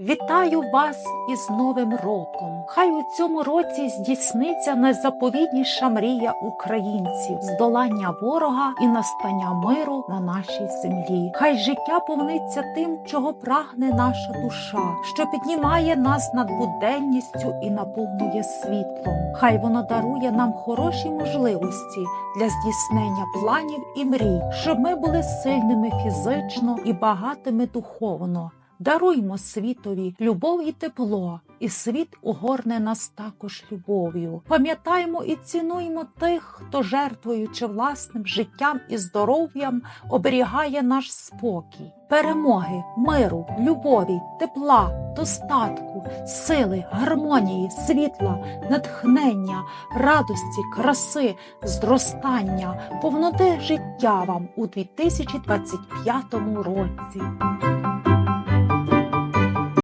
Вітаю вас із Новим роком! Хай у цьому році здійсниться найзаповідніша мрія українців здолання ворога і настання миру на нашій землі. Хай життя повниться тим, чого прагне наша душа, що піднімає нас над буденністю і наповнює світлом. Хай воно дарує нам хороші можливості для здійснення планів і мрій, щоб ми були сильними фізично і багатими духовно. Даруймо світові любов і тепло, і світ угорне нас також любов'ю. Пам'ятаймо і цінуймо тих, хто, жертвуючи власним життям і здоров'ям, оберігає наш спокій. Перемоги, миру, любові, тепла, достатку, сили, гармонії, світла, натхнення, радості, краси, зростання, повноти життя вам у 2025 році.